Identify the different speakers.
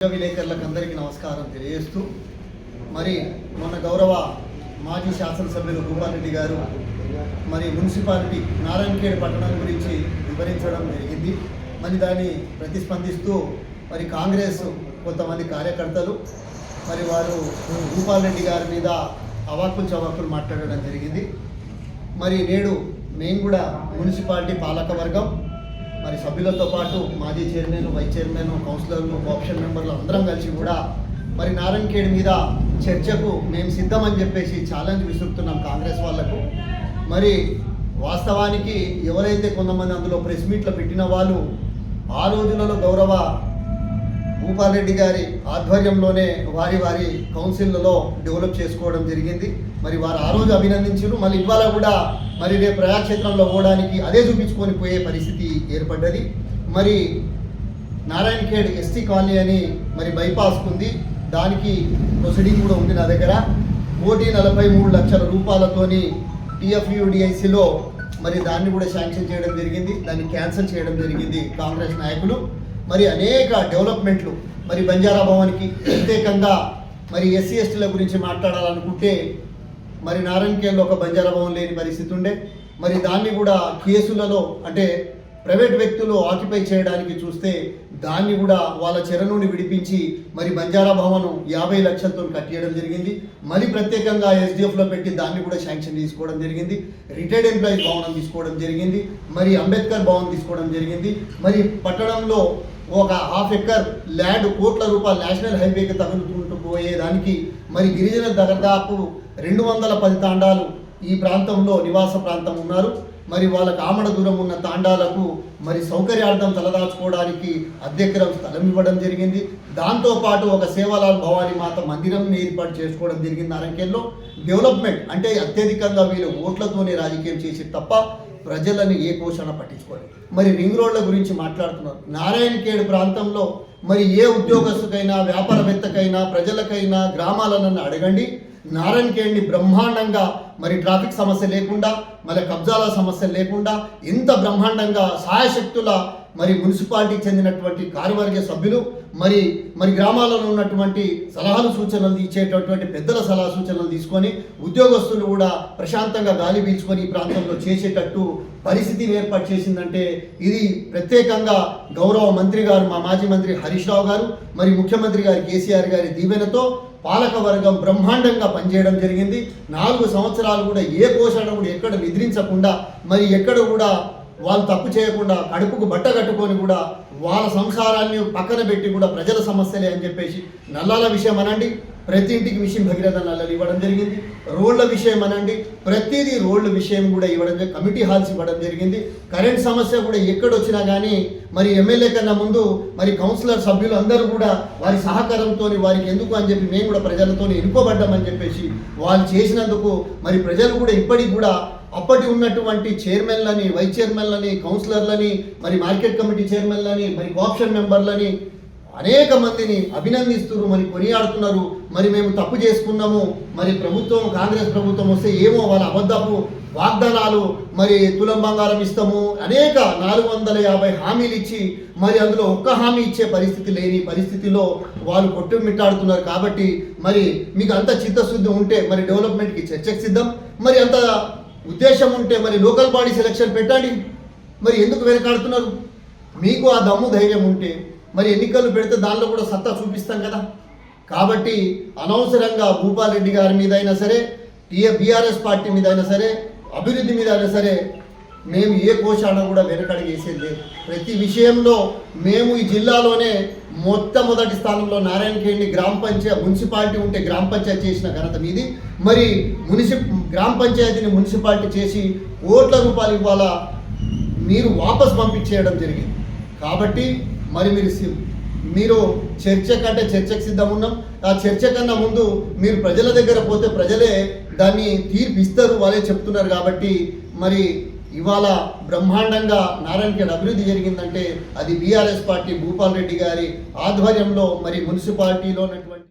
Speaker 1: విలేకరులకు అందరికీ నమస్కారం తెలియజేస్తూ మరి మన గౌరవ మాజీ శాసనసభ్యులు భూపాల్ రెడ్డి గారు మరి మున్సిపాలిటీ నారాయణఖేడ్ పట్టణం గురించి వివరించడం జరిగింది. మరి దాన్ని ప్రతిస్పందిస్తూ మరి కాంగ్రెస్ కొంతమంది కార్యకర్తలు మరి వారు భూపాల్ రెడ్డి గారి మీద అవాకులు చవాకులు మాట్లాడడం జరిగింది. మరి నేడు మేము కూడా మున్సిపాలిటీ పాలకవర్గం మరి సభ్యులతో పాటు మాజీ చైర్మన్ వైస్ చైర్మన్ కౌన్సిలర్లు ఆప్షన్ మెంబర్లు అందరం కలిసి కూడా మరి నారాయణఖేడ్ మీద చర్చకు మేము సిద్ధమని చెప్పేసి ఛాలెంజ్ విసురుతున్నాం కాంగ్రెస్ వాళ్ళకు. మరి వాస్తవానికి ఎవరైతే కొంతమంది అందులో ప్రెస్ మీట్లో పెట్టిన వాళ్ళు ఆ రోజులలో గౌరవ భూపాలరెడ్డి గారి ఆధ్వర్యంలోనే వారి వారి కౌన్సిల్లలో డెవలప్ చేసుకోవడం జరిగింది. మరి వారు ఆ రోజు అభినందించారు. మళ్ళీ ఇవాళ కూడా మరి రేపు ప్రజాక్షేత్రంలో పోవడానికి అదే చూపించుకొని పోయే పరిస్థితి ఏర్పడ్డది. మరి నారాయణఖేడ్ ఎస్టీ కాలనీ అని మరి బైపాస్ ఉంది. దానికి ప్రొసీడింగ్ కూడా ఉంది నా దగ్గర. కోటి నలభై మూడు లక్షల రూపాయలతోని టిఎఫ్యుడిఐసిలో మరి దాన్ని కూడా శాంక్షన్ చేయడం జరిగింది. దాన్ని క్యాన్సిల్ చేయడం జరిగింది కాంగ్రెస్ నాయకులు. మరి అనేక డెవలప్మెంట్లు మరి బంజారా భవన్కి ప్రత్యేకంగా మరి ఎస్సీ ఎస్టీల గురించి మాట్లాడాలనుకుంటే మరి నారాయణఖేడ్లో ఒక బంజారా భవన్ లేని పరిస్థితి ఉండే. మరి దాన్ని కూడా కేసులలో అంటే ప్రైవేట్ వ్యక్తులు ఆక్యుపై చేయడానికి చూస్తే దాన్ని కూడా వాళ్ళ చెర నుండి విడిపించి మరి బంజారా భవన్ యాభై లక్షలతో కట్టేయడం జరిగింది. మళ్ళీ ప్రత్యేకంగా ఎస్డిఎఫ్లో పెట్టి దాన్ని కూడా శాంక్షన్ తీసుకోవడం జరిగింది. రిటైర్డ్ ఎంప్లాయీస్ భవనం తీసుకోవడం జరిగింది. మరి అంబేద్కర్ భవన్ తీసుకోవడం జరిగింది. మరి పట్టణంలో ఒక హాఫ్ ఎకర్ ల్యాండ్ కోట్ల రూపాయలు నేషనల్ హైవేకి తగులుకుంటూ పోయేదానికి మరి గిరిజన దాదాపు రెండు వందల పది తాండాలు ఈ ప్రాంతంలో నివాస ప్రాంతం ఉన్నారు. మరి వాళ్ళకు ఆమడ దూరం ఉన్న తాండాలకు మరి సౌకర్యార్థం తలదాచుకోవడానికి అధ్యక్షరం స్థలం ఇవ్వడం జరిగింది. దాంతోపాటు ఒక సేవాలాల్ భవానీ మాత మందిరం ఏర్పాటు చేసుకోవడం జరిగింది నారంకేల్లో డెవలప్మెంట్ అంటే అత్యధికంగా వీళ్ళు ఓట్లతోనే రాజకీయం చేసి తప్ప ప్రజలను ఏ పోషణ పట్టించుకోలేదు. మరి రింగ్ రోడ్ల గురించి మాట్లాడుతున్నారు. నారాయణఖేడ్ ప్రాంతంలో మరి ఏ ఉద్యోగస్తుకైనా వ్యాపారవేత్తకైనా ప్రజలకైనా గ్రామాలను అడగండి. నారాయణఖేడ్ని బ్రహ్మాండంగా మరి ట్రాఫిక్ సమస్య లేకుండా మరి కబ్జాల సమస్య లేకుండా ఎంత బ్రహ్మాండంగా సాయశక్తుల మరి మున్సిపాలిటీకి చెందినటువంటి కార్యవర్గ సభ్యులు మరి మరి గ్రామాలలో ఉన్నటువంటి సలహాలు సూచనలు ఇచ్చేటటువంటి పెద్దల సలహా సూచనలు తీసుకొని ఉద్యోగస్తులు కూడా ప్రశాంతంగా గాలి పీల్చుకొని ఈ ప్రాంతంలో చేసేటట్టు పరిస్థితిని ఏర్పాటు చేసిందంటే ఇది ప్రత్యేకంగా గౌరవ మంత్రి గారు మా మాజీ మంత్రి హరీష్ రావు గారు మరి ముఖ్యమంత్రి గారి కేసీఆర్ గారి దీవెనతో పాలక వర్గం బ్రహ్మాండంగా పనిచేయడం జరిగింది. నాలుగు సంవత్సరాలు కూడా ఏ పోషణ కూడా ఎక్కడ నిద్రించకుండా మరి ఎక్కడ కూడా వాళ్ళు తప్పు చేయకుండా కడుపుకు బట్ట కట్టుకొని కూడా వాళ్ళ సంసారాన్ని పక్కన పెట్టి కూడా ప్రజల సమస్యలే అని చెప్పేసి నల్లాల విషయం అనండి. ప్రతి ఇంటికి విషయం భగీరథ నల్లలు ఇవ్వడం జరిగింది. రోడ్ల విషయం అనండి. ప్రతిదీ రోడ్ల విషయం కూడా ఇవ్వడం జరిగింది. కమిటీ హాల్స్ ఇవ్వడం జరిగింది. కరెంట్ సమస్య కూడా ఎక్కడొచ్చినా కానీ మరి ఎమ్మెల్యే కన్నా ముందు మరి కౌన్సిలర్ సభ్యులు అందరూ కూడా వారి సహకారంతో వారికి ఎందుకు అని చెప్పి మేము కూడా ప్రజలతో ఎన్నుకోబడ్డామని చెప్పేసి వాళ్ళు చేసినందుకు మరి ప్రజలు కూడా ఇప్పటికి కూడా అప్పటి ఉన్నటువంటి చైర్మన్లని వైస్ చైర్మన్లని కౌన్సిలర్లని మరి మార్కెట్ కమిటీ చైర్మన్లని మరి కోఆప్షన్ మెంబర్లని అనేక మందిని అభినందిస్తున్నారు మరి కొనియాడుతున్నారు. మరి మేము తప్పు చేసుకున్నాము. మరి ప్రభుత్వం కాంగ్రెస్ ప్రభుత్వం వస్తే ఏమో వాళ్ళ అబద్ధపు వాగ్దానాలు మరి తులం బంగారం ఇస్తాము. అనేక నాలుగు వందల యాభై హామీలు ఇచ్చి మరి అందులో ఒక్క హామీ ఇచ్చే పరిస్థితి లేని పరిస్థితిలో వాళ్ళు కొట్టుమిట్టాడుతున్నారు. కాబట్టి మరి మీకు అంత చిత్తశుద్ధి ఉంటే మరి డెవలప్మెంట్కి చర్చకు సిద్ధం. మరి అంత ఉద్దేశం ఉంటే మరి లోకల్ బాడీ సెలక్షన్ పెట్టండి. మరి ఎందుకు వెనకాడుతున్నారు? మీకు ఆ దమ్ము ధైర్యం ఉంటే మరి ఎన్నికలు పెడితే దానిలో కూడా సత్తా చూపిస్తాం కదా. కాబట్టి అనవసరంగా భూపాల్ రెడ్డి గారి మీద అయినా సరే టీఏ బీఆర్ఎస్ పార్టీ మీద అయినా సరే అభివృద్ధి మీద అయినా సరే మేము ఏ కోశాన కూడా వెనకడిగేసేది ప్రతి విషయంలో మేము ఈ జిల్లాలోనే మొట్టమొదటి స్థానంలో నారాయణఖేడ్ని గ్రామ పంచాయతీ మున్సిపాలిటీ ఉంటే గ్రామ పంచాయతీ చేసిన ఘనత మీది. మరి మున్సి గ్రామ పంచాయతీని మున్సిపాలిటీ చేసి కోట్ల రూపాయలు ఇవ్వాల మీరు వాపస్ పంపించేయడం జరిగింది. కాబట్టి మరి మీరు సి- మీరు చర్చ కంటే చర్చకు సిద్ధం ఉన్నాం. ఆ చర్చ కన్నా ముందు మీరు ప్రజల దగ్గర పోతే ప్రజలే దాన్ని తీర్పు ఇస్తారు వాళ్ళే చెప్తున్నారు కాబట్టి మరి ఇవాళ బ్రహ్మాండంగా నారాయణఖేడ్ అభివృద్ధి జరిగిందంటే అది బీఆర్ఎస్ పార్టీ భూపాల్ రెడ్డి గారి ఆధ్వర్యంలో మరి మున్సిపాలిటీలో ఉన్నటువంటి